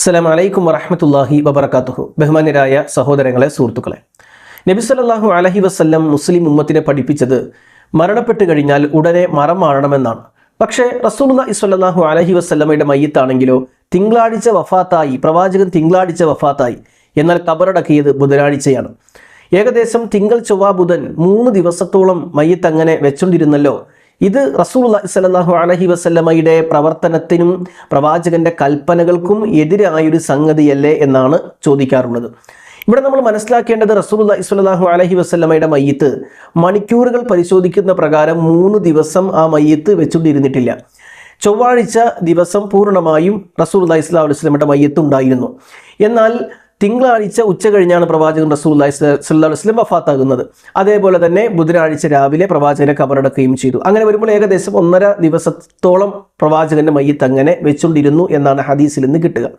അസ്സലാം വലൈക്കും വറഹമത്തല്ലാഹി വബർക്കാത്തുഹു ബഹുമാനരായ സഹോദരങ്ങളെ സുഹൃത്തുക്കളെ. നബി സല്ലല്ലാഹു അലഹി വസ്ല്ലം മുസ്ലിം ഉമ്മത്തിനെ പഠിപ്പിച്ചത് മരണപ്പെട്ട് കഴിഞ്ഞാൽ ഉടനെ മറം മാറണമെന്നാണ്. പക്ഷേ റസൂലുള്ളാഹി ഇസ്വല്ലാഹു അലഹി വസ്ല്ലമയുടെ മയ്യത്താണെങ്കിലോ തിങ്കളാഴ്ച വഫാത്തായി പ്രവാചകൻ തിങ്കളാഴ്ച വഫാത്തായി എന്നാൽ കബറടക്കിയത് ബുധനാഴ്ചയാണ്. ഏകദേശം തിങ്കൾ ചൊവ്വ ബുധൻ മൂന്ന് ദിവസത്തോളം മയ്യത്ത് അങ്ങനെ വെച്ചോണ്ടിരുന്നല്ലോ ഇത് റസൂൽ സലാഹു അലഹി വസല്ലമയുടെ പ്രവർത്തനത്തിനും പ്രവാചകന്റെ കൽപ്പനകൾക്കും എതിരായൊരു സംഗതിയല്ലേ എന്നാണ് ചോദിക്കാറുള്ളത്. ഇവിടെ നമ്മൾ മനസ്സിലാക്കേണ്ടത് റസൂൽ സ്വല്ലല്ലാഹു അലഹി വസ്ല്ലമയുടെ മയ്യത്ത് മണിക്കൂറുകൾ പരിശോധിക്കുന്ന പ്രകാരം മൂന്ന് ദിവസം ആ മയ്യത്ത് വെച്ചുകൊണ്ടിരുന്നിട്ടില്ല. ചൊവ്വാഴ്ച ദിവസം പൂർണമായും റസൂൽ സ്വലാഹു അലൈഹി വസ്ലമയുടെ മയ്യത്ത് ഉണ്ടായിരുന്നു. എന്നാൽ തിങ്കളാഴ്ച ഉച്ച കഴിഞ്ഞാണ് പ്രവാചകൻ റസൂൽ സല്ലാ വഫാത്താകുന്നത്. അതേപോലെ തന്നെ ബുധനാഴ്ച രാവിലെ പ്രവാചകനെ കബറടക്കുകയും ചെയ്തു. അങ്ങനെ വരുമ്പോൾ ഏകദേശം ഒന്നര ദിവസത്തോളം പ്രവാചകന്റെ മയ്യത്ത് അങ്ങനെ വെച്ചുകൊണ്ടിരുന്നു എന്നാണ് ഹദീസിൽ നിന്ന് കിട്ടുക.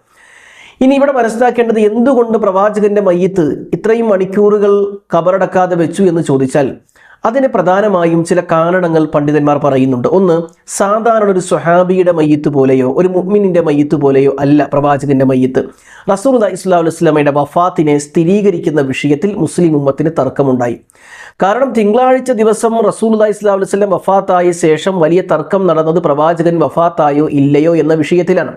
ഇനി ഇവിടെ മനസ്സിലാക്കേണ്ടത് എന്തുകൊണ്ട് പ്രവാചകന്റെ മയ്യത്ത് ഇത്രയും മണിക്കൂറുകൾ കബറടക്കാതെ വെച്ചു എന്ന് ചോദിച്ചാൽ അതിന് പ്രധാനമായും ചില കാരണങ്ങൾ പണ്ഡിതന്മാർ പറയുന്നുണ്ട്. ഒന്ന് സാധാരണ ഒരു സുഹാബിയുടെ മയ്യത്ത് പോലെയോ ഒരു മുഹ്മിനിന്റെ മയ്യത്ത് പോലെയോ അല്ല പ്രവാചകന്റെ മയ്യത്ത്. റസൂൽ ഇസ്ലാം ഇസ്ലാമയുടെ വഫാത്തിനെ സ്ഥിരീകരിക്കുന്ന വിഷയത്തിൽ മുസ്ലിം ഉമ്മത്തിന് തർക്കമുണ്ടായി. കാരണം തിങ്കളാഴ്ച ദിവസം റസൂൽ ഇസ്ലാം വസ്ലം വഫാത്തായ ശേഷം വലിയ തർക്കം നടന്നത് പ്രവാചകൻ വഫാത്തായോ ഇല്ലയോ എന്ന വിഷയത്തിലാണ്.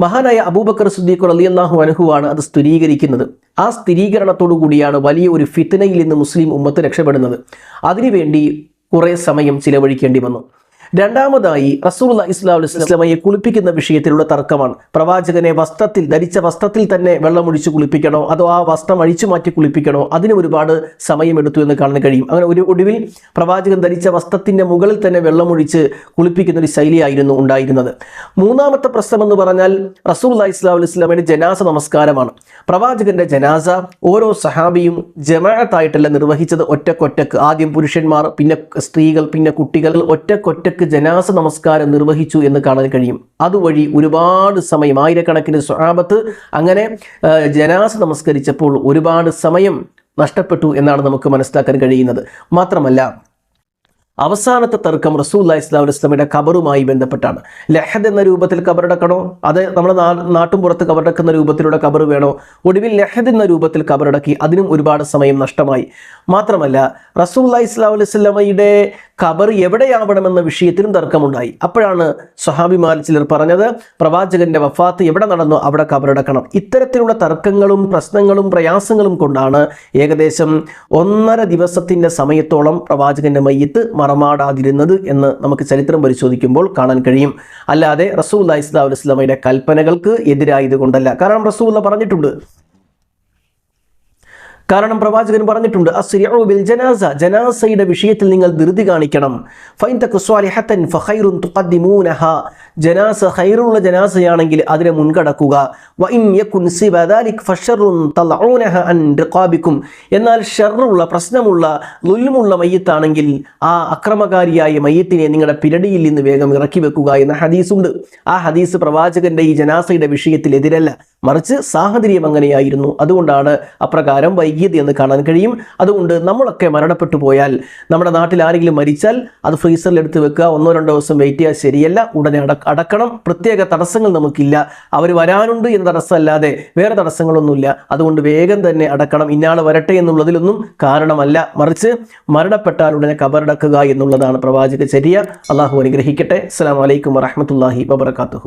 മഹാനായ അബൂബക്കർ സുദ്ദീഖ് അലി അള്ളാഹു അനുഹുവാണ് അത് സ്ഥിരീകരിക്കുന്നത്. ആ സ്ഥിരീകരണത്തോടു കൂടിയാണ് വലിയ ഒരു ഫിത്തനയിൽ നിന്ന് മുസ്ലിം ഉമ്മത്ത് രക്ഷപ്പെടുന്നത്. അതിനുവേണ്ടി കുറേ സമയം ചിലവഴിക്കേണ്ടി വന്നു. രണ്ടാമതായി റസൂൽ ഇസ്ലാം ഇസ്ലാമയെ കുളിപ്പിക്കുന്ന വിഷയത്തിലുള്ള തർക്കമാണ്. പ്രവാചകനെ വസ്ത്രത്തിൽ ധരിച്ച വസ്ത്രത്തിൽ തന്നെ വെള്ളമൊഴിച്ച് കുളിപ്പിക്കണോ? അതോ ആ വസ്ത്രം അഴിച്ചു മാറ്റി കുളിപ്പിക്കണോ? അതിന് ഒരുപാട് സമയമെടുത്തു എന്ന് കാണാൻ കഴിയും. അങ്ങനെ ഒരു ഒടുവിൽ പ്രവാചകൻ ധരിച്ച വസ്ത്രത്തിന്റെ മുകളിൽ തന്നെ വെള്ളമൊഴിച്ച് കുളിപ്പിക്കുന്ന ഒരു ശൈലിയായിരുന്നു ഉണ്ടായിരുന്നത്. മൂന്നാമത്തെ പ്രശ്നം എന്ന് പറഞ്ഞാൽ റസൂൽ ഇസ്ലാം ഇസ്ലാമയുടെ ജനാസ നമസ്കാരമാണ്. പ്രവാചകന്റെ ജനാസ ഓരോ സഹാബിയും ജമാഅത്തായിട്ടല്ല നിർവഹിച്ചത്. ഒറ്റക്കൊറ്റക്ക്. ആദ്യം പുരുഷന്മാർ പിന്നെ സ്ത്രീകൾ പിന്നെ കുട്ടികൾ. ഒറ്റക്കൊറ്റക്ക് ഒറ്റയ്ക്ക് ജനാസ നമസ്കാരം നിർവഹിച്ചു എന്ന് കാണാൻ കഴിയും. അതുവഴി ഒരുപാട് സമയം ആയിരക്കണക്കിന് സ്വഹാബത്ത് അങ്ങനെ ജനാസ നമസ്കരിച്ചപ്പോൾ ഒരുപാട് സമയം നഷ്ടപ്പെട്ടു എന്നാണ് നമുക്ക് മനസ്സിലാക്കാൻ കഴിയുന്നത്. മാത്രമല്ല അവസാനത്തെ തർക്കം റസൂല്ലാ ഇസ്ലാം ഇസ്ലാമിയുടെ ഖബറുമായി ബന്ധപ്പെട്ടാണ്. ലഹദ് എന്ന രൂപത്തിൽ ഖബറടക്കണോ അത് നമ്മുടെ നാട്ടും പുറത്ത് കബറടക്കുന്ന രൂപത്തിലൂടെ കബർ വേണോ? ഒടുവിൽ ലഹദ് എന്ന രൂപത്തിൽ ഖബറടക്കി അതിനും ഒരുപാട് സമയം നഷ്ടമായി. മാത്രമല്ല റസൂല്ലാ ഇസ്ലാം അലൈവല്ലമയുടെ ഖബർ എവിടെയാവണമെന്ന വിഷയത്തിലും തർക്കമുണ്ടായി. അപ്പോഴാണ് സ്വഹാബിമാർ ചിലർ പറഞ്ഞത് പ്രവാചകന്റെ വഫാത്ത് എവിടെ നടന്നോ അവിടെ ഖബറടക്കണം. ഇത്തരത്തിലുള്ള തർക്കങ്ങളും പ്രശ്നങ്ങളും പ്രയാസങ്ങളും കൊണ്ടാണ് ഏകദേശം ഒന്നര ദിവസത്തിന്റെ സമയത്തോളം പ്രവാചകന്റെ മയ്യത്ത് മറമാടാതിരുന്നത് എന്ന് നമുക്ക് ചരിത്രം പരിശോധിക്കുമ്പോൾ കാണാൻ കഴിയും. അല്ലാതെ റസൂൽ അലൈഹി വസ്ലാമയുടെ കൽപ്പനകൾക്ക് എതിരായത് കൊണ്ടല്ല കാരണം റസൂല്ല പറഞ്ഞിട്ടുണ്ട് കാരണം പ്രവാചകൻ പറഞ്ഞിട്ടുണ്ട് ബിൽ ജനാസ. ജനാസയുടെ വിഷയത്തിൽ നിങ്ങൾ ധൃതി കാണിക്കണം. ജനാസ ഹൈറുള്ള ജനാസയാണെങ്കിൽ അതിനെ മുൻകടക്കുക. എന്നാൽ ഷെറുള്ള പ്രശ്നമുള്ള ലുൽമുള്ള മയ്യത്താണെങ്കിൽ ആ അക്രമകാരിയായ മയ്യത്തിനെ നിങ്ങളുടെ പിരടിയിൽ നിന്ന് വേഗം ഇറക്കി വെക്കുക എന്ന ഹദീസുണ്ട്. ആ ഹദീസ് പ്രവാചകന്റെ ഈ ജനാസയുടെ വിഷയത്തിൽ എതിരല്ല. മറിച്ച് സാഹചര്യം അങ്ങനെയായിരുന്നു. അതുകൊണ്ടാണ് അപ്രകാരം വൈകിയത് എന്ന് കാണാൻ കഴിയും. അതുകൊണ്ട് നമ്മളൊക്കെ മരണപ്പെട്ടു പോയാൽ നമ്മുടെ നാട്ടിൽ ആരെങ്കിലും മരിച്ചാൽ അത് ഫ്രീസറിൽ എടുത്ത് വെക്കുക. ഒന്നോ രണ്ടോ ദിവസം വെയിറ്റ് ചെയ്യുക ശരിയല്ല. ഉടനെ അടക്കണം. പ്രത്യേക തടസ്സങ്ങൾ നമുക്കില്ല. അവർ വരാനുണ്ട് എന്ന തടസ്സമല്ലാതെ വേറെ തടസ്സങ്ങളൊന്നുമില്ല. അതുകൊണ്ട് വേഗം തന്നെ അടക്കണം. ഇന്നാൾ വരട്ടെ എന്നുള്ളതിലൊന്നും കാരണമല്ല. മറിച്ച് മരണപ്പെട്ടാൽ ഉടനെ കബറടക്കുക എന്നുള്ളതാണ് പ്രവാചക ചര്യ. അള്ളാഹു അനുഗ്രഹിക്കട്ടെ. അസ്സാം വലൈക്കും വറഹമത്തല്ലാഹി വബർക്കാത്തുഹു